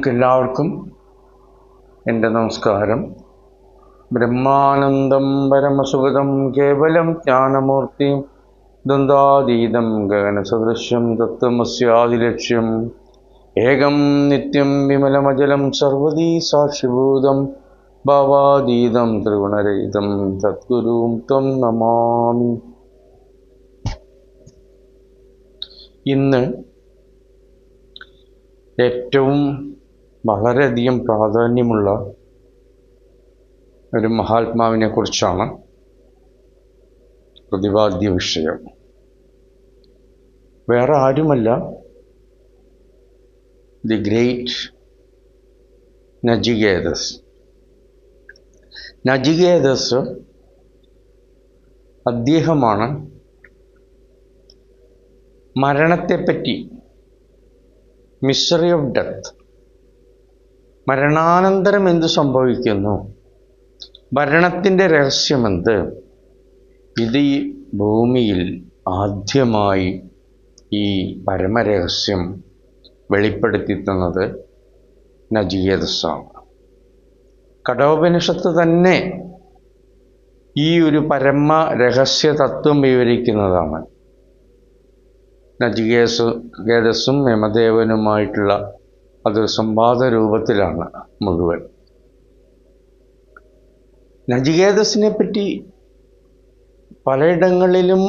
നിങ്ങൾക്ക് എല്ലാവർക്കും എന്റെ നമസ്കാരം. ബ്രഹ്മാനന്ദം പരമസുഗതം കേവലം ജ്ഞാനമൂർത്തി ദ്വന്ദ്വാതീതം ഗഗനസദൃശ്യം തത്വമസ്യാദിലക്ഷ്യം ഏകം നിത്യം വിമലമജലം സർവതീ സാക്ഷിഭൂതം ഭാവാതീതം ത്രിഗുണരഹിതം തദ്ഗുരൂം ത്വം നമാമി. ഇന്ന് ഏറ്റവും വളരെയധികം പ്രാധാന്യമുള്ള ഒരു മഹാത്മാവിനെ കുറിച്ചാണ് പ്രതിപാദ്യ വിഷയം. വേറെ ആരുമല്ല. The great Nachiketas. നജികേതസ് അദ്ദേഹമാണ് മരണത്തെപ്പറ്റി മിസ്റ്ററി ഓഫ് ഡെത്ത് മരണാനന്തരം എന്ത് സംഭവിക്കുന്നു? മരണത്തിന്റെ രഹസ്യമെന്ത്? ഇത് ഈ ഭൂമിയിൽ ആദ്യമായി ഈ പരമരഹസ്യം വെളിപ്പെടുത്തി തന്നത് നജീയദസാണ് കടോപനിഷത്ത് തന്നെ ഈ ഒരു പരമ രഹസ്യ തത്വം വിവരിക്കുന്നതാണ്. നജികേസ് ഗേദസും യമദേവനുമായിട്ടുള്ള അത് സംവാദ രൂപത്തിലാണ് മുഴുവൻ. നജികേതസിനെ പറ്റി പലയിടങ്ങളിലും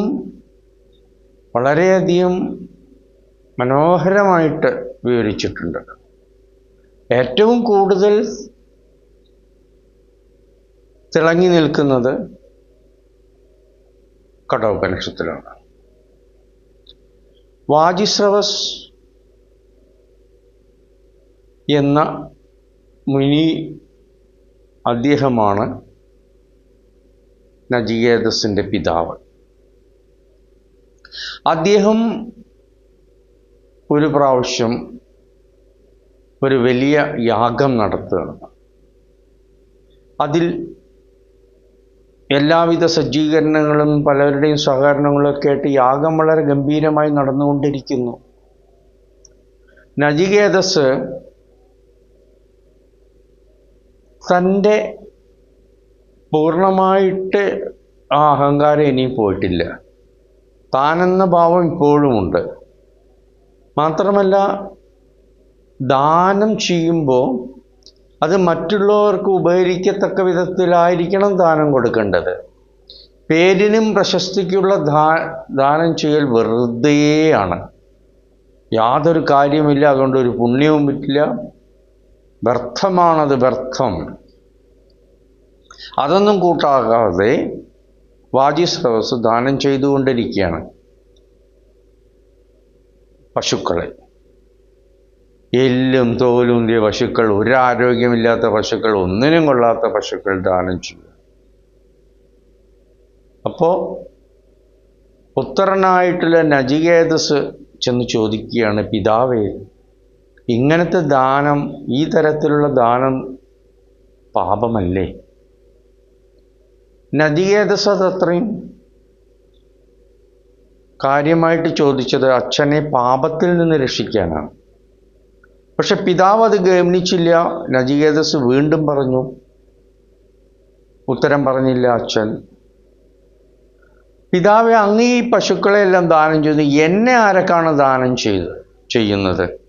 വളരെയധികം മനോഹരമായിട്ട് വിവരിച്ചിട്ടുണ്ട്. ഏറ്റവും കൂടുതൽ തിളങ്ങി നിൽക്കുന്നത് കടോപനിഷത്തിലാണ് വാജിസ്രവസ് എന്ന മുനി അദ്ദേഹമാണ് നജികേതസിന്റെ പിതാവ്. അദ്ദേഹം ഒരു പ്രാവശ്യം ഒരു വലിയ യാഗം നടത്തുകയാണ്. അതിൽ എല്ലാവിധ സജ്ജീകരണങ്ങളും പലരുടെയും സഹകരണങ്ങളൊക്കെ ആയിട്ട് യാഗം വളരെ ഗംഭീരമായി നടന്നുകൊണ്ടിരിക്കുന്നു. നജികേതസ് തന്റെ പൂർണമായിട്ട് ആ അഹങ്കാരം ഇനി പോയിട്ടില്ല. താനെന്ന ഭാവം ഇപ്പോഴുമുണ്ട്. മാത്രമല്ല ദാനം ചെയ്യുമ്പോൾ അത് മറ്റുള്ളവർക്ക് ഉപകരിക്കത്തക്ക വിധത്തിലായിരിക്കണം ദാനം കൊടുക്കേണ്ടത്. പേരിനും പ്രശസ്തിക്കുള്ള ദാ ദാനം ചെയ്യൽ വെറുതെയാണ്. യാതൊരു കാര്യമില്ല അതുകൊണ്ട് ഒരു പുണ്യവും പറ്റില്ല വ്യർത്ഥമാണത് വ്യർത്ഥം. അതൊന്നും കൂട്ടാകാതെ വാജിസ്രവസ് ദാനം ചെയ്തുകൊണ്ടിരിക്കുകയാണ് പശുക്കളെ. എല്ലും തോലും ഉന്തിയ പശുക്കൾ ഒരു ആരോഗ്യമില്ലാത്ത പശുക്കൾ ഒന്നിനും കൊള്ളാത്ത പശുക്കൾ ദാനം ചെയ്യുക. അപ്പോൾ പുത്രനായിട്ടുള്ള നജികേതസ് ചെന്ന് ചോദിക്കുകയാണ് പിതാവേ ഇങ്ങനത്തെ ദാനം ഈ തരത്തിലുള്ള ദാനം പാപമല്ലേ? നദികേതസത്രയും കാര്യമായിട്ട് ചോദിച്ചത് അച്ഛനെ പാപത്തിൽ നിന്ന് രക്ഷിക്കാനാണ്. പക്ഷെ പിതാവ് അത് ഗമനിച്ചില്ല. നജികേതസ് വീണ്ടും പറഞ്ഞു ഉത്തരം പറഞ്ഞില്ല അച്ഛൻ. പിതാവെ അങ്ങ് ഈ പശുക്കളെല്ലാം ദാനം ചെയ്തു. എന്നെ ആരൊക്കെയാണ് ദാനം ചെയ്ത് ചെയ്യുന്നത്?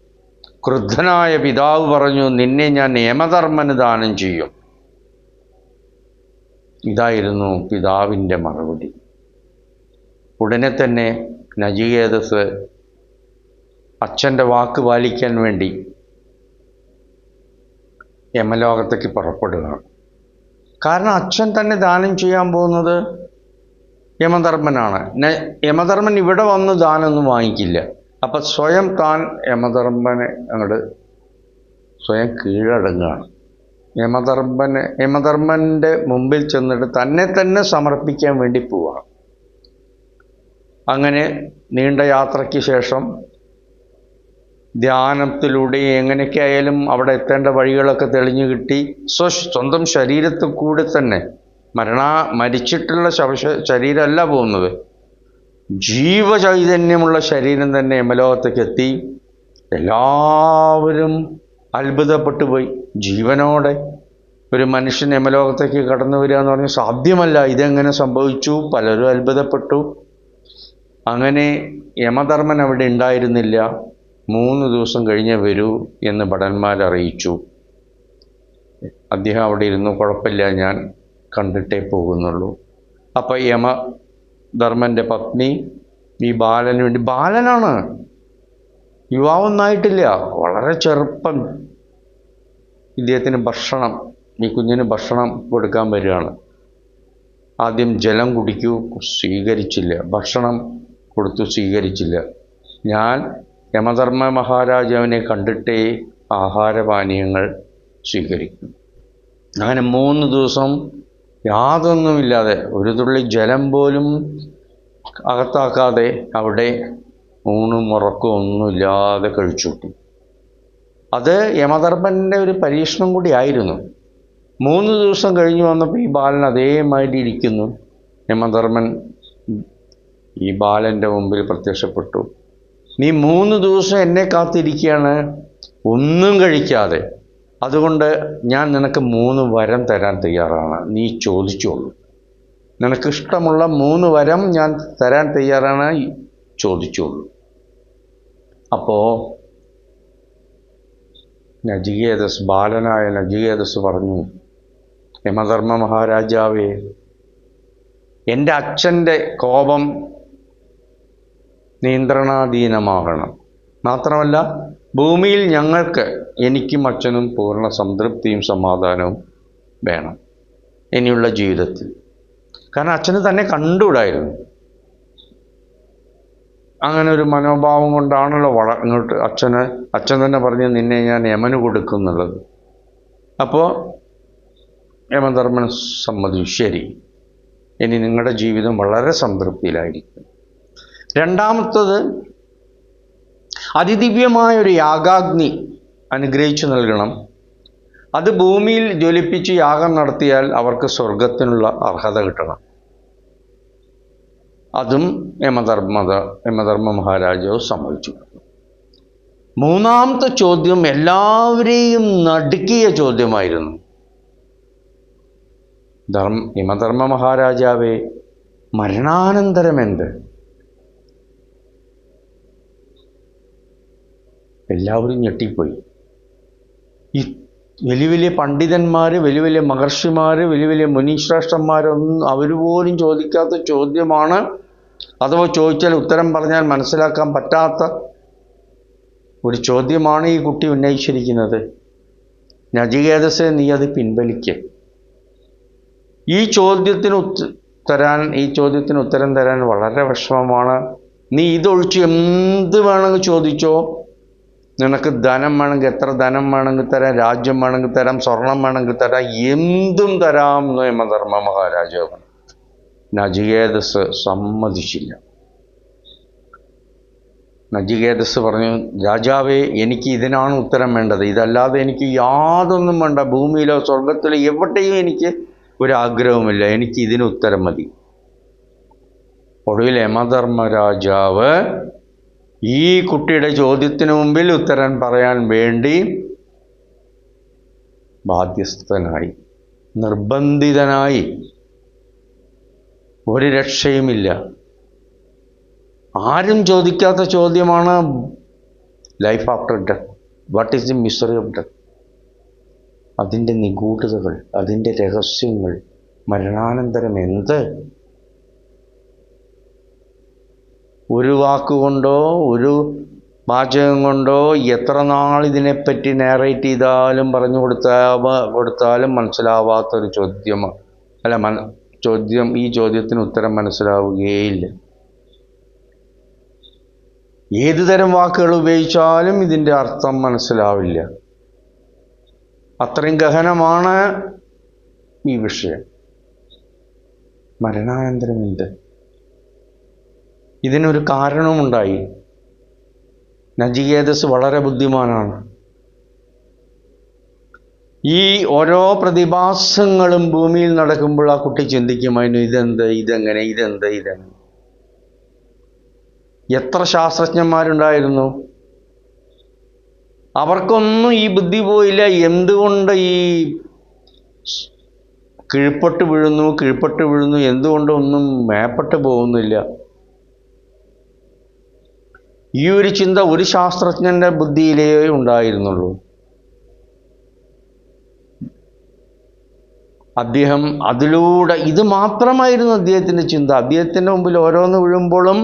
ക്രുദ്ധനായ പിതാവ് പറഞ്ഞു നിന്നെ ഞാൻ നിയമധർമ്മന് ദാനം ചെയ്യും. ഇതായിരുന്നു പിതാവിന്റെ മറുപടി. ഉടനെ തന്നെ നജികേതസ് അച്ഛന്റെ വാക്ക് പാലിക്കാൻ വേണ്ടി യമലോകത്തേക്ക് പുറപ്പെടുകയാണ്. കാരണം അച്ഛൻ തന്നെ ദാനം ചെയ്യാൻ പോകുന്നത് യമധർമ്മനാണ്. യമധർമ്മൻ ഇവിടെ വന്ന് ദാനമൊന്നും വാങ്ങിക്കില്ല. അപ്പം സ്വയം താൻ യമധർമ്മനെ അങ്ങോട്ട് സ്വയം കീഴടങ്ങുകയാണ് യമധർമ്മന് യമധർമ്മന്റെ മുമ്പിൽ ചെന്നിട്ട് തന്നെ തന്നെ സമർപ്പിക്കാൻ വേണ്ടി പോവുകയാണ് അങ്ങനെ നീണ്ട യാത്രയ്ക്ക് ശേഷം ധ്യാനത്തിലൂടെ എങ്ങനെയൊക്കെ ആയാലും അവിടെ എത്തേണ്ട വഴികളൊക്കെ തെളിഞ്ഞു കിട്ടി. സ്വ സ്വന്തം ശരീരത്തിൽ കൂടെ തന്നെ മരണ മരിച്ചിട്ടുള്ള ശവശ ശരീരമല്ല പോകുന്നത്. ജീവചൈതന്യമുള്ള ശരീരം തന്നെ യമലോകത്തേക്ക് എത്തി എല്ലാവരും അത്ഭുതപ്പെട്ടു പോയി. ജീവനോടെ ഒരു മനുഷ്യൻ യമലോകത്തേക്ക് കടന്നു വരിക എന്ന് പറഞ്ഞാൽ സാധ്യമല്ല. ഇതെങ്ങനെ സംഭവിച്ചു? പലരും അത്ഭുതപ്പെട്ടു. അങ്ങനെ യമധർമ്മൻ അവിടെ ഉണ്ടായിരുന്നില്ല. മൂന്ന് ദിവസം കഴിഞ്ഞേ വരൂ എന്ന് ഭടന്മാർ അറിയിച്ചു. അദ്ദേഹം അവിടെ ഇരുന്നു. കുഴപ്പമില്ല ഞാൻ കണ്ടിട്ടേ പോകുന്നുള്ളൂ. അപ്പം യമധർമ്മന്റെ പത്നി ഈ ബാലന് വേണ്ടി. ബാലനാണ്. യുവാവൊന്നായിട്ടില്ല. വളരെ ചെറുപ്പം ഇദ്ദേഹത്തിന് ഭക്ഷണം ഈ കുഞ്ഞിന് ഭക്ഷണം കൊടുക്കാൻ വരികയാണ്. ആദ്യം ജലം കുടിക്കൂ സ്വീകരിച്ചില്ല. ഭക്ഷണം കൊടുത്തു സ്വീകരിച്ചില്ല. ഞാൻ യമധർമ്മ മഹാരാജാവിനെ കണ്ടിട്ടേ ആഹാരപാനീയങ്ങൾ സ്വീകരിക്കും. അങ്ങനെ മൂന്ന് ദിവസം യാതൊന്നുമില്ലാതെ ഒരു തുള്ളി ജലം പോലും അകത്താക്കാതെ അവിടെ ഊണും ഉറക്കവും ഒന്നുമില്ലാതെ കഴിച്ചുകൂട്ടി അത് യമധർമ്മന്റെ ഒരു പരീക്ഷണം കൂടി ആയിരുന്നു. മൂന്ന് ദിവസം കഴിഞ്ഞു വന്നപ്പോൾ ഈ ബാലൻ അതേമാതിരി ഇരിക്കുന്നു. യമധർമ്മൻ ഈ ബാലന്റെ മുമ്പിൽ പ്രത്യക്ഷപ്പെട്ടു. നീ മൂന്ന് ദിവസം എന്നെ കാത്തിരിക്കുകയാണ്. ഒന്നും കഴിക്കാതെ അതുകൊണ്ട് ഞാൻ നിനക്ക് മൂന്ന് വരം തരാൻ തയ്യാറാണ്. നീ ചോദിച്ചോളൂ. നിനക്കിഷ്ടമുള്ള മൂന്ന് വരം ഞാൻ തരാൻ തയ്യാറാണ് ചോദിച്ചോളൂ. അപ്പോൾ നജികേതസ് ബാലനായ നജികേതസ് പറഞ്ഞു യമധർമ്മ മഹാരാജാവേ എന്റെ അച്ഛന്റെ കോപം നിയന്ത്രണാധീനമാകണം. മാത്രമല്ല ഭൂമിയിൽ ഞങ്ങൾക്ക് എനിക്കും അച്ഛനും പൂർണ സംതൃപ്തിയും സമാധാനവും വേണം ഇനിയുള്ള ജീവിതത്തിൽ. കാരണം അച്ഛന് തന്നെ കണ്ടുകൂടായിരുന്നു. അങ്ങനെ ഒരു മനോഭാവം കൊണ്ടാണല്ലോ വള ഇങ്ങോട്ട് അച്ഛന് അച്ഛൻ തന്നെ പറഞ്ഞ് നിന്നെ ഞാൻ യമന് കൊടുക്കുന്നുള്ളത്. അപ്പോൾ യമധർമ്മൻ സമ്മതിച്ചു. ശരി ഇനി നിങ്ങളുടെ ജീവിതം വളരെ സംതൃപ്തിയിലായിരിക്കും. രണ്ടാമത്തത് അതിദിവ്യമായ ഒരു യാഗാഗ്നി അനുഗ്രഹിച്ചു നൽകണം. അത് ഭൂമിയിൽ ജ്വലിപ്പിച്ച് യാഗം നടത്തിയാൽ അവർക്ക് സ്വർഗത്തിനുള്ള അർഹത കിട്ടണം. അതും യമധർമ്മത യമധർമ്മ മഹാരാജാവ് സമ്മതിച്ചു മൂന്നാമത്തെ ചോദ്യം എല്ലാവരെയും നടുക്കിയ ചോദ്യമായിരുന്നു. ധർമ്മ യമധർമ്മ മഹാരാജാവെ മരണാനന്തരം എന്ത്? എല്ലാവരും ഞെട്ടിപ്പോയി. ഈ വലിയ വലിയ പണ്ഡിതന്മാർ വലിയ വലിയ മഹർഷിമാർ വലിയ വലിയ മുനീശ്രേഷ്ഠന്മാരൊന്നും അവർ പോലും ചോദിക്കാത്ത ചോദ്യമാണ്. അഥവാ ചോദിച്ചാൽ ഉത്തരം പറഞ്ഞാൽ മനസ്സിലാക്കാൻ പറ്റാത്ത ഒരു ചോദ്യമാണ് ഈ കുട്ടി ഉന്നയിച്ചിരിക്കുന്നത്. നജികേതസെ നീ അത് പിൻവലിക്ക്. ഈ ചോദ്യത്തിന് തരാൻ ഈ ചോദ്യത്തിന് ഉത്തരം തരാൻ വളരെ വിഷമമാണ്. നീ ഇതൊഴിച്ച് എന്ത് വേണമെങ്കിൽ ചോദിച്ചോ നിനക്ക് ധനം വേണമെങ്കിൽ എത്ര ധനം വേണമെങ്കിൽ തരാം രാജ്യം വേണമെങ്കിൽ തരാം സ്വർണം വേണമെങ്കിൽ തരാം എന്തും തരാം എന്ന് യമധർമ്മ മഹാരാജാവ് നജികേതസ് സമ്മതിച്ചില്ല. നജികേതസ് പറഞ്ഞു രാജാവേ എനിക്ക് ഇതിനാണ് ഉത്തരം വേണ്ടത്. ഇതല്ലാതെ എനിക്ക് യാതൊന്നും വേണ്ട. ഭൂമിയിലോ സ്വർഗത്തിലോ എവിടെയും എനിക്ക് ഒരു ആഗ്രഹവുമില്ല എനിക്ക് ഇതിന് ഉത്തരം മതി. ഒടുവിൽ യമധർമ്മ രാജാവ് ഈ കുട്ടിയുടെ ചോദ്യത്തിന് മുമ്പിൽ ഉത്തരം പറയാൻ വേണ്ടി ബാധ്യസ്ഥനായി നിർബന്ധിതനായി. ഒരു രക്ഷയുമില്ല. ആരും ചോദിക്കാത്ത ചോദ്യമാണ് life after death what is the misery of death അതിന്റെ നിഗൂഢതകൾ അതിന്റെ രഹസ്യങ്ങൾ മരണാനന്തരം എന്ത് ഒരു വാക്കുകൊണ്ടോ ഒരു വാചകം കൊണ്ടോ എത്ര നാൾ ഇതിനെപ്പറ്റി നേറേറ്റ് ചെയ്താലും പറഞ്ഞു കൊടുത്താ കൊടുത്താലും മനസ്സിലാവാത്തൊരു ചോദ്യം അല്ല മന ചോദ്യം ഈ ചോദ്യത്തിന് ഉത്തരം മനസ്സിലാവുകയില്ല. ഏതു തരം വാക്കുകൾ ഉപയോഗിച്ചാലും ഇതിന്റെ അർത്ഥം മനസ്സിലാവില്ല. അത്രയും ഗഹനമാണ് ഈ വിഷയം. മരണാനന്തരം എന്ത് ഇതിനൊരു കാരണവുമുണ്ടായി. നജികേതസ് വളരെ ബുദ്ധിമാനാണ്. ഈ ഓരോ പ്രതിഭാസങ്ങളും ഭൂമിയിൽ നടക്കുമ്പോൾ ആ കുട്ടി ചിന്തിക്കും ചിന്തിക്കുമായിരുന്നു ഇതെന്ത് ഇതെങ്ങനെ ഇതെന്ത് ഇതെങ്ങനെ? എത്ര ശാസ്ത്രജ്ഞന്മാരുണ്ടായിരുന്നു? അവർക്കൊന്നും ഈ ബുദ്ധി പോയില്ല. എന്തുകൊണ്ട് ഈ കീഴ്പ്പെട്ട് വീഴുന്നു കീഴ്പ്പെട്ട് വീഴുന്നു എന്തുകൊണ്ടൊന്നും മേപ്പെട്ട് പോകുന്നില്ല? ഈ ഒരു ചിന്ത ഒരു ശാസ്ത്രജ്ഞന്റെ ബുദ്ധിയിലേ ഉണ്ടായിരുന്നുള്ളൂ. അദ്ദേഹം അതിലൂടെ ഇത് മാത്രമായിരുന്നു അദ്ദേഹത്തിന്റെ ചിന്ത. അദ്ദേഹത്തിന്റെ മുമ്പിൽ ഓരോന്ന് വീഴുമ്പോഴും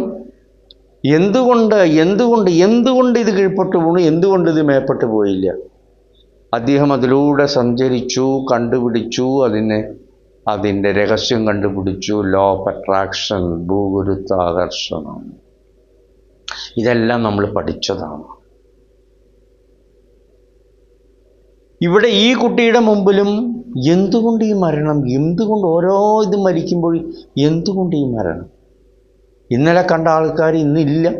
എന്തുകൊണ്ട് എന്തുകൊണ്ട് എന്തുകൊണ്ട് ഇത് കീഴ്പ്പെട്ടു പോണു എന്തുകൊണ്ട് ഇത് മേപ്പെട്ടു പോയില്ല? അദ്ദേഹം അതിലൂടെ സഞ്ചരിച്ചു കണ്ടുപിടിച്ചു അതിനെ അതിന്റെ രഹസ്യം കണ്ടുപിടിച്ചു. ലോ ഓഫ് അട്രാക്ഷൻ ഭൂഗുരുത്വാകർഷണം. ഇതെല്ലാം നമ്മൾ പഠിച്ചതാണ്. ഇവിടെ ഈ കുട്ടിയുടെ മുമ്പിലും എന്തുകൊണ്ട് ഈ മരണം? എന്തുകൊണ്ട് ഓരോ ഇത് മരിക്കുമ്പോൾ എന്തുകൊണ്ട് ഈ മരണം? ഇന്നലെ കണ്ട ആൾക്കാർ ഇന്നില്ല.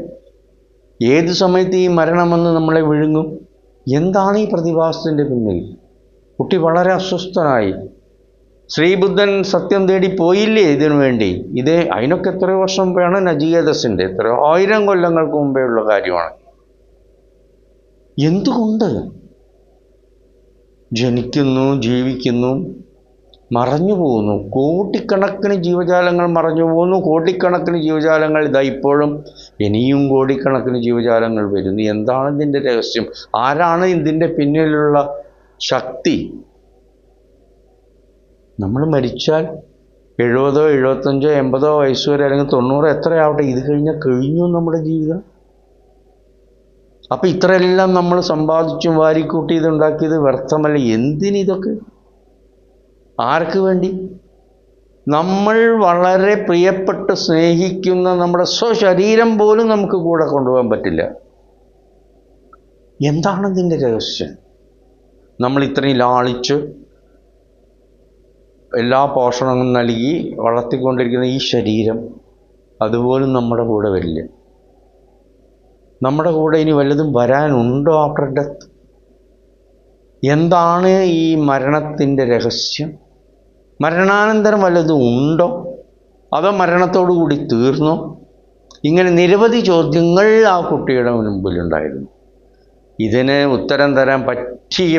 ഏത് സമയത്ത് ഈ മരണം മരണമെന്ന് നമ്മളെ വിഴുങ്ങും? എന്താണ് ഈ പ്രതിഭാസത്തിന്റെ പിന്നിൽ? കുട്ടി വളരെ അസ്വസ്ഥനായി. ശ്രീബുദ്ധൻ സത്യം തേടി പോയില്ലേ ഇതിനു വേണ്ടി? ഇത് അതിനൊക്കെ എത്ര വർഷം വേണം നജീയദസിന്റെ എത്ര ആയിരം കൊല്ലങ്ങൾക്ക് മുമ്പേ ഉള്ള കാര്യമാണ്. എന്തുകൊണ്ട്? ജനിക്കുന്നു ജീവിക്കുന്നു മറഞ്ഞു പോകുന്നു. കോടിക്കണക്കിന് ജീവജാലങ്ങൾ മറഞ്ഞു പോകുന്നു. കോടിക്കണക്കിന് ജീവജാലങ്ങൾ ഇതാ ഇപ്പോഴും ഇനിയും കോടിക്കണക്കിന് ജീവജാലങ്ങൾ വരുന്നു. എന്താണ് ഇതിന്റെ രഹസ്യം? ആരാണ് ഇതിന്റെ പിന്നിലുള്ള ശക്തി? നമ്മൾ മരിച്ചാൽ എഴുപതോ എഴുപത്തഞ്ചോ എൺപതോ വയസ്സ് വരെ അല്ലെങ്കിൽ തൊണ്ണൂറോ എത്രയാവട്ടെ ഇത് കഴിഞ്ഞാൽ കഴിഞ്ഞു നമ്മുടെ ജീവിതം. അപ്പം ഇത്രയെല്ലാം നമ്മൾ സമ്പാദിച്ചും വാരിക്കൂട്ടി ഇതുണ്ടാക്കിയത് വ്യർത്ഥമല്ല. എന്തിനിതൊക്കെ ആർക്ക് വേണ്ടി? നമ്മൾ വളരെ പ്രിയപ്പെട്ട് സ്നേഹിക്കുന്ന നമ്മുടെ സ്വശരീരം പോലും നമുക്ക് കൂടെ കൊണ്ടുപോകാൻ പറ്റില്ല. എന്താണ് ഇതിന്റെ രഹസ്യം? നമ്മൾ ഇത്രയും ലാളിച്ച് എല്ലാ പോഷണങ്ങളും നൽകി വളർത്തിക്കൊണ്ടിരിക്കുന്ന ഈ ശരീരം അതുപോലും നമ്മുടെ കൂടെ വരില്ല. നമ്മുടെ കൂടെ ഇനി വല്ലതും വരാനുണ്ടോ ആഫ്റ്റർ ഡെത്ത് എന്താണ് ഈ മരണത്തിന്റെ രഹസ്യം? മരണാനന്തരം വല്ലതും ഉണ്ടോ? അതോ മരണത്തോടു കൂടി തീർന്നോ? ഇങ്ങനെ നിരവധി ചോദ്യങ്ങൾ ആ കുട്ടിയുടെ മുൻപിലുണ്ടായിരുന്നു. ഇതിന് ഉത്തരം തരാൻ പറ്റിയ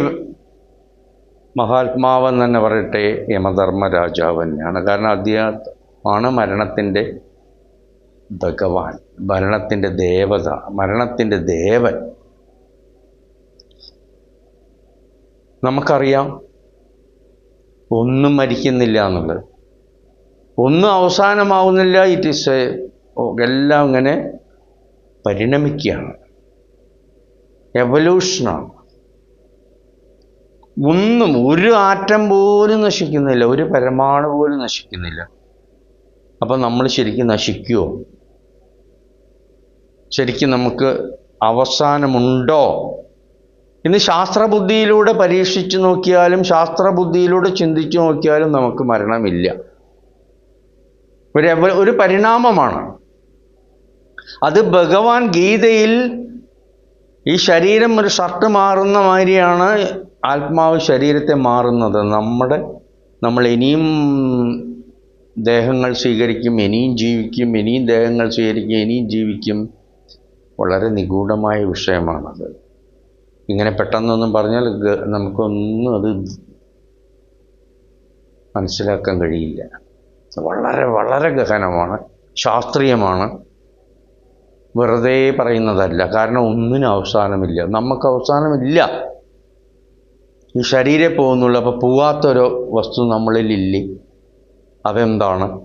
മഹാത്മാവെന്ന് തന്നെ പറയട്ടെ യമധർമ്മ രാജാവ് തന്നെയാണ് കാരണം അദ്ദേഹമാണ് മരണത്തിന്റെ ഭഗവാൻ മരണത്തിന്റെ ദേവത മരണത്തിന്റെ ദേവൻ. നമുക്കറിയാം ഒന്നും മരിക്കുന്നില്ല എന്നുള്ളത്. ഒന്നും അവസാനമാവുന്നില്ല ഇറ്റ് ഈസ് എല്ലാം ഇങ്ങനെ പരിണമിക്കുകയാണ്. എവല്യൂഷനാണ് ഒന്നും ഒരു ആറ്റം പോലും നശിക്കുന്നില്ല. ഒരു പരമാണു പോലും നശിക്കുന്നില്ല. അപ്പം നമ്മൾ ശരിക്കും നശിക്കുമോ ശരിക്കും നമുക്ക് അവസാനമുണ്ടോ? ഇന്ന് ശാസ്ത്രബുദ്ധിയിലൂടെ പരീക്ഷിച്ചു നോക്കിയാലും ശാസ്ത്രബുദ്ധിയിലൂടെ ചിന്തിച്ചു നോക്കിയാലും നമുക്ക് മരണമില്ല. ഒരു ഒരു പരിണാമമാണ്. അത് ഭഗവാൻ ഗീതയിൽ ഈ ശരീരം ഒരു ഷർട്ട് മാറുന്ന മാതിരിയാണ് ആത്മാവ് ശരീരത്തെ മാറുന്നത്. നമ്മുടെ നമ്മൾ ഇനിയും ദേഹങ്ങൾ സ്വീകരിക്കും ഇനിയും ജീവിക്കും ഇനിയും ദേഹങ്ങൾ സ്വീകരിക്കും ഇനിയും ജീവിക്കും. വളരെ നിഗൂഢമായ വിഷയമാണത്. ഇങ്ങനെ പെട്ടെന്നൊന്നും പറഞ്ഞാൽ നമുക്കൊന്നും അത് മനസ്സിലാക്കാൻ കഴിയില്ല. വളരെ വളരെ ഗഹനമാണ് ശാസ്ത്രീയമാണ്. വെറുതെ പറയുന്നതല്ല. കാരണം ഒന്നിനും അവസാനമില്ല. നമുക്ക് അവസാനമില്ല. ഈ ശരീരം പോകുന്നുള്ളൂ. അപ്പോൾ പോവാത്തൊരു വസ്തു നമ്മളിലില്ലേ അതെന്താണ്?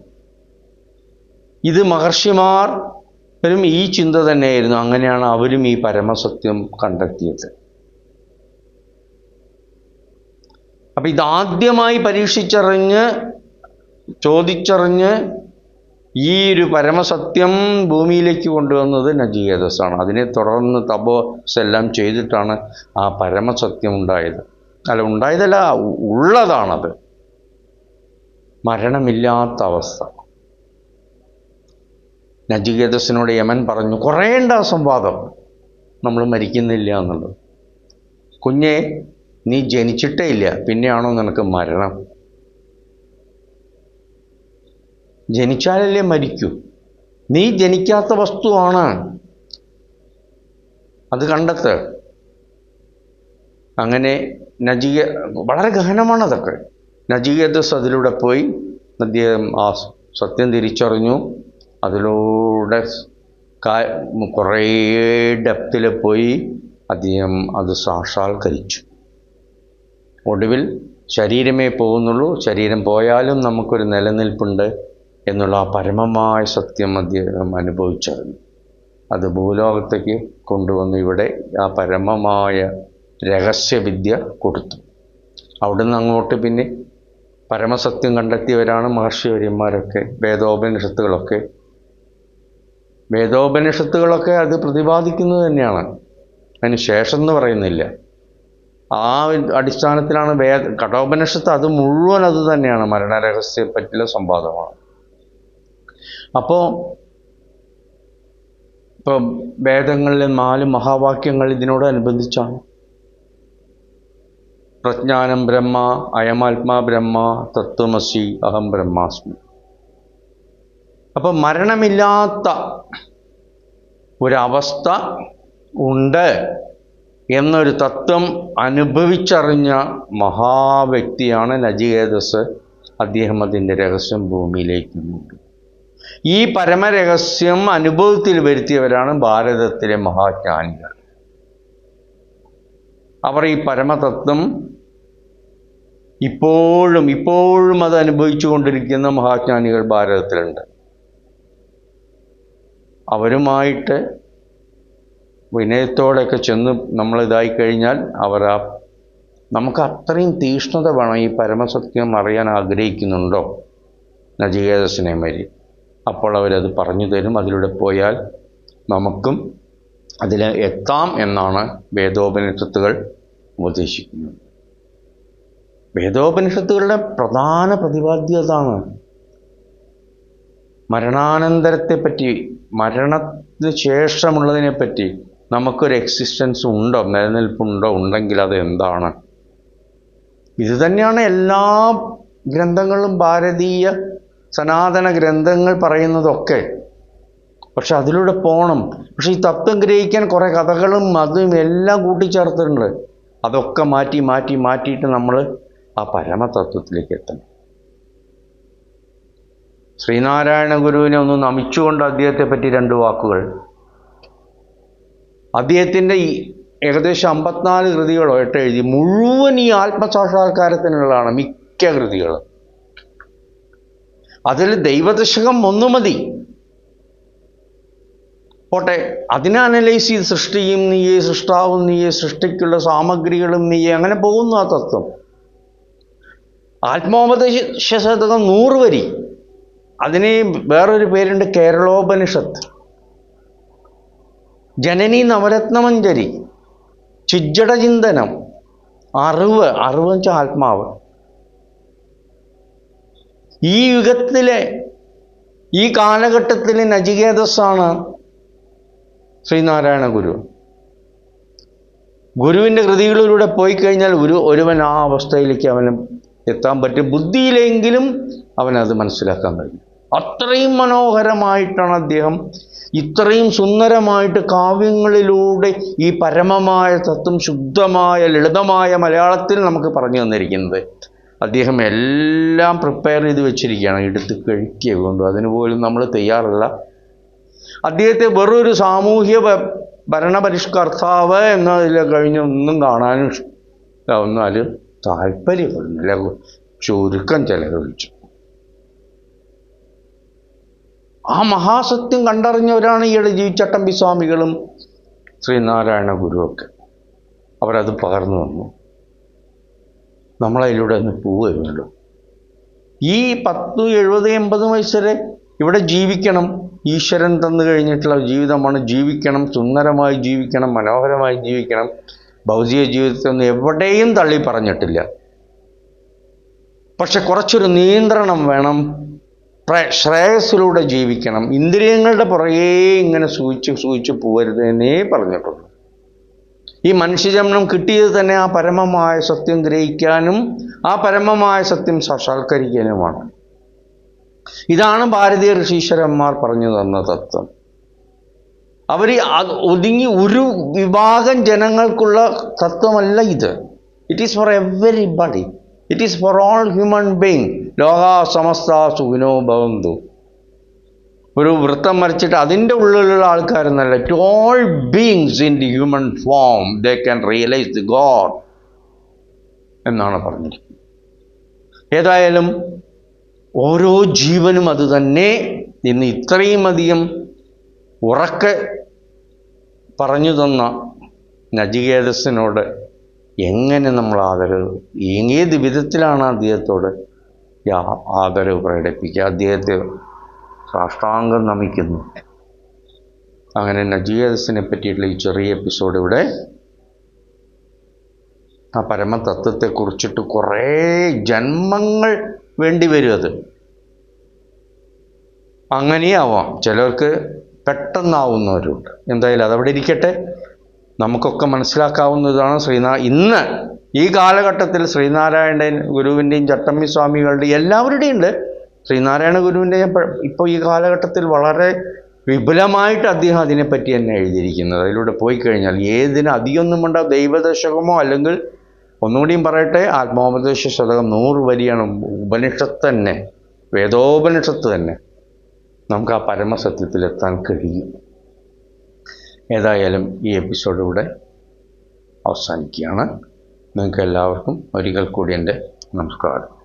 ഇത് മഹർഷിമാർ വരും ഈ ചിന്ത തന്നെയായിരുന്നു. അങ്ങനെയാണ് അവരും ഈ പരമസത്യം കണ്ടെത്തിയത്. അപ്പം ഇതാദ്യമായി പരീക്ഷിച്ചറിഞ്ഞ് ചോദിച്ചറിഞ്ഞ് ഈ ഒരു പരമസത്യം ഭൂമിയിലേക്ക് കൊണ്ടുവന്നത് നജീയതസാണ് അതിനെ തുടർന്ന് തപോസ് എല്ലാം ചെയ്തിട്ടാണ് ആ പരമസത്യം ഉണ്ടായത്. അല്ല ഉണ്ടായതല്ല ഉള്ളതാണത്. മരണമില്ലാത്ത അവസ്ഥ. നജികേതസിനോട് യമൻ പറഞ്ഞു കുറേ സംവാദം നമ്മൾ മരിക്കുന്നില്ല എന്നുള്ളത്. കുഞ്ഞെ നീ ജനിച്ചിട്ടേ ഇല്ല. പിന്നെയാണോ നിനക്ക് മരണം? ജനിച്ചാലല്ലേ മരിക്കൂ. നീ ജനിക്കാത്ത വസ്തുവാണ്. അത് കണ്ടെത്ത്. അങ്ങനെ നജീയ വളരെ ഗഹനമാണ് അതൊക്കെ. നജികേതസ് അതിലൂടെ പോയി അദ്ദേഹം ആ സത്യം തിരിച്ചറിഞ്ഞു. അതിലൂടെ കാ- കുറേ ഡെപ്തിൽ പോയി അദ്ദേഹം അത് സാക്ഷാത്കരിച്ചു ഒടുവിൽ ശരീരമേ പോകുന്നുള്ളൂ. ശരീരം പോയാലും നമുക്കൊരു നിലനിൽപ്പുണ്ട്. എന്നുള്ള ആ പരമമായ സത്യം അദ്ദേഹം അനുഭവിച്ചറിഞ്ഞു. അത് ഭൂലോകത്തേക്ക് കൊണ്ടുവന്ന് ഇവിടെ ആ പരമമായ രഹസ്യവിദ്യ കൊടുത്തു. അവിടുന്ന് അങ്ങോട്ട് പിന്നെ പരമസത്യം കണ്ടെത്തിയവരാണ് മഹർഷിവര്യന്മാരൊക്കെ വേദോപനിഷത്തുകളൊക്കെ. വേദോപനിഷത്തുകളൊക്കെ അത് പ്രതിപാദിക്കുന്നത് തന്നെയാണ്. അതിന് ശേഷം എന്ന് പറയുന്നില്ല. ആ അടിസ്ഥാനത്തിലാണ് വേദ കഠോപനിഷത്ത് അത് മുഴുവൻ അത് തന്നെയാണ്. മരണരഹസ്യത്തെ പറ്റിയുള്ള സംവാദമാണ്. അപ്പോൾ ഇപ്പം വേദങ്ങളിലെ നാല് മഹാവാക്യങ്ങൾ ഇതിനോടനുബന്ധിച്ചാണ്. പ്രജ്ഞാനം ബ്രഹ്മ അയമാത്മാ ബ്രഹ്മ തത്വമസി അഹം ബ്രഹ്മാസ്മി. അപ്പം മരണമില്ലാത്ത ഒരവസ്ഥ ഉണ്ട് എന്നൊരു തത്വം അനുഭവിച്ചറിഞ്ഞ മഹാവ്യക്തിയാണ് നജികേതസ് അദ്ദേഹം അതിന്റെ രഹസ്യം ഭൂമിയിലേക്ക് കൊണ്ടു ഈ പരമരഹസ്യം അനുഭവത്തിൽ വരുത്തിയവരാണ് ഭാരതത്തിലെ മഹാജ്ഞാനികൾ. അവർ ഈ പരമതത്വം ഇപ്പോഴും ഇപ്പോഴും അത് അനുഭവിച്ചു കൊണ്ടിരിക്കുന്ന മഹാജ്ഞാനികൾ ഭാരതത്തിലുണ്ട്. അവരുമായിട്ട് വിനയത്തോടെയൊക്കെ ചെന്ന് നമ്മൾ ഇതായി കഴിഞ്ഞാൽ അവർ ആ നമുക്ക് അത്രയും തീഷ്ണത വേണം ഈ പരമസത്യം അറിയാൻ ആഗ്രഹിക്കുന്നുണ്ടോ? നജികേതസിനെ മരി. അപ്പോൾ അവരത് പറഞ്ഞു തരും. അതിലൂടെ പോയാൽ നമുക്കും അതിൽ എത്താം എന്നാണ് വേദോപനിഷത്തുകൾ ഉപദേശിക്കുന്നത്. വേദോപനിഷത്തുകളുടെ പ്രധാന പ്രതിപാദ്യം അതാണ്. മരണാനന്തരത്തെപ്പറ്റി മരണത്തിന് ശേഷമുള്ളതിനെപ്പറ്റി നമുക്കൊരു എക്സിസ്റ്റൻസ് ഉണ്ടോ നിലനിൽപ്പുണ്ടോ ഉണ്ടെങ്കിൽ അത് എന്താണ്? ഇത് തന്നെയാണ് എല്ലാ ഗ്രന്ഥങ്ങളും ഭാരതീയ സനാതന ഗ്രന്ഥങ്ങൾ പറയുന്നതൊക്കെ. പക്ഷെ അതിലൂടെ പോകണം പക്ഷെ ഈ തത്വം ഗ്രഹിക്കാൻ കുറേ കഥകളും അതും എല്ലാം കൂട്ടിച്ചേർത്തിട്ടുണ്ട്. അതൊക്കെ മാറ്റി മാറ്റി മാറ്റിയിട്ട് നമ്മൾ ആ പരമതത്വത്തിലേക്ക് എത്തണം. ശ്രീനാരായണ ഗുരുവിനെ ഒന്ന് നമിച്ചുകൊണ്ട് അദ്ദേഹത്തെ പറ്റി രണ്ട് വാക്കുകൾ. അദ്ദേഹത്തിന്റെ ഈ ഏകദേശം അമ്പത്തിനാല് കൃതികളോ എട്ട് എഴുതി മുഴുവൻ ഈ ആത്മസാക്ഷാത്കാരത്തിനുള്ളതാണ് മിക്ക കൃതികളും. അതിൽ ദൈവദശകം ഒന്നു മതി. പോട്ടെ അതിനെ അനലൈസ് ചെയ്ത് സൃഷ്ടിയും നീയെ സൃഷ്ടാവും നീയെ സൃഷ്ടിക്കുള്ള സാമഗ്രികളും നീയെ അങ്ങനെ പോകുന്നു ആ തത്വം. ആത്മോപദേശ ശതകം നൂറ് വരി. അതിന് വേറൊരു പേരുണ്ട് കേരളോപനിഷത്ത്. ജനനി നവരത്നമഞ്ജരി ചിജ്ജട അറിവ് അറിവെന്ന് വെച്ചാൽ ആത്മാവ്. ഈ യുഗത്തിലെ ഈ കാലഘട്ടത്തിലെ നചികേതസ്സാണ് ശ്രീനാരായണ ഗുരു. ഗുരുവിന്റെ കൃതികളിലൂടെ പോയി കഴിഞ്ഞാൽ ഒരു ഒരുവൻ ആ അവസ്ഥയിലേക്ക് അവന് എത്താൻ പറ്റും. ബുദ്ധിയിലെങ്കിലും അവനത് മനസ്സിലാക്കാൻ കഴിയും അത്രയും മനോഹരമായിട്ടാണ് അദ്ദേഹം ഇത്രയും സുന്ദരമായിട്ട് കാവ്യങ്ങളിലൂടെ ഈ പരമമായ തത്വം ശുദ്ധമായ ലളിതമായ മലയാളത്തിൽ നമുക്ക് പറഞ്ഞു തന്നിരിക്കുന്നത്. അദ്ദേഹം എല്ലാം പ്രിപ്പയർ ചെയ്ത് വെച്ചിരിക്കുകയാണ്. എടുത്ത് കഴിക്കുക കൊണ്ടു. അതിന് പോലും നമ്മൾ തയ്യാറല്ല. അദ്ദേഹത്തെ വെറൊരു സാമൂഹ്യ ഭരണപരിഷ്കർത്താവ് എന്നതിൽ കഴിഞ്ഞ ഒന്നും കാണാനും എന്നാൽ താല്പര്യപ്പെടുന്നില്ല ചുരുക്കം ചിലവഴിച്ചു. ആ മഹാസത്യം കണ്ടറിഞ്ഞവരാണ് ഈയിടെ ജീവിച്ചട്ടമ്പി സ്വാമികളും ശ്രീനാരായണ ഗുരുവൊക്കെ. അവരത് പകർന്നു വന്നു നമ്മളതിലൂടെ ഒന്ന് പോവുകയുള്ളൂ. ഈ പത്ത് എഴുപത് എൺപത് വയസ്സ് വരെ ഇവിടെ ജീവിക്കണം. ഈശ്വരൻ തന്നു കഴിഞ്ഞിട്ടുള്ള ജീവിതമാണ് ജീവിക്കണം. സുന്ദരമായി ജീവിക്കണം. മനോഹരമായി ജീവിക്കണം. ഭൗതിക ജീവിതത്തിൽ ഒന്നും എവിടെയും തള്ളി പറഞ്ഞിട്ടില്ല. പക്ഷെ കുറച്ചൊരു നിയന്ത്രണം വേണം. ശ്രേയസ്സിലൂടെ ജീവിക്കണം. ഇന്ദ്രിയങ്ങളുടെ പുറകെ ഇങ്ങനെ സൂചിച്ച് സൂചിച്ച് പോകരുത് എന്നേ പറഞ്ഞിട്ടുള്ളൂ. ഈ മനുഷ്യജന്മം കിട്ടിയത് തന്നെ ആ പരമമായ സത്യം ഗ്രഹിക്കാനും ആ പരമമായ സത്യം സാക്ഷാത്കരിക്കാനുമാണ്. ഇതാണ് ഭാരതീയ ഋഷീശ്വരന്മാർ പറഞ്ഞു തന്ന തത്വം. അവർ ഒതുങ്ങി ഒരു വിഭാഗം ജനങ്ങൾക്കുള്ള തത്വമല്ല ഇത്. It is for everybody it is for all human being ലോക സമസ്ത സുഖിനോ ഒരു വൃത്തം വരച്ചിട്ട് അതിന്റെ ഉള്ളിലുള്ള ആൾക്കാരെന്നല്ല to all beings in the human form they can realise the God എന്നാണ് പറഞ്ഞിരിക്കുന്നത്. ഏതായാലും ഓരോ ജീവനും അത് തന്നെ. ഇന്ന് ഇത്രയും അധികം ഉറക്കെ പറഞ്ഞു തന്ന നജികേതസിനോട് എങ്ങനെ നമ്മൾ ആദരവ് ഏത് വിധത്തിലാണ് അദ്ദേഹത്തോട് ആദരവ് പ്രകടിപ്പിക്കുക? അദ്ദേഹത്തെ സാഷ്ടാംഗം നമിക്കുന്നു. അങ്ങനെ നജീയസിനെ പറ്റിയിട്ടുള്ള ഈ ചെറിയ എപ്പിസോഡ് ഇവിടെ ആ പരമതത്വത്തെ കുറിച്ചിട്ട് കുറേ ജന്മങ്ങൾ വേണ്ടി വരും അത്. അങ്ങനെയാവാം. ചിലർക്ക് പെട്ടെന്നാവുന്നവരുണ്ട്. എന്തായാലും അതവിടെ ഇരിക്കട്ടെ. നമുക്കൊക്കെ മനസ്സിലാക്കാവുന്നതാണ് ശ്രീനാ ഇന്ന് ഈ കാലഘട്ടത്തിൽ ശ്രീനാരായണൻ ഗുരുവിന്റെയും ചട്ടമ്പി സ്വാമികളുടെയും എല്ലാവരുടെയും ഉണ്ട്. ശ്രീനാരായണ ഗുരുവിന്റെ ഇപ്പോൾ ഈ കാലഘട്ടത്തിൽ വളരെ വിപുലമായിട്ട് അദ്ദേഹം അതിനെപ്പറ്റി തന്നെ എഴുതിയിരിക്കുന്നത്. അതിലൂടെ പോയി കഴിഞ്ഞാൽ ഏതിന് അധികമൊന്നും വേണ്ട ദൈവദശകമോ അല്ലെങ്കിൽ ഒന്നുകൂടിയും പറയട്ടെ ആത്മോപദേശ ശതകം നൂറ് വരിയാണ് ഉപനിഷത്ത് തന്നെ വേദോപനിഷത്ത് തന്നെ നമുക്ക് ആ പരമസത്യത്തിലെത്താൻ കഴിയും. ഏതായാലും ഈ എപ്പിസോഡ് ഇവിടെ അവസാനിക്കുകയാണ്. നിങ്ങൾക്ക് എല്ലാവർക്കും ഒരിക്കൽ കൂടി എന്റെ നമസ്കാരം.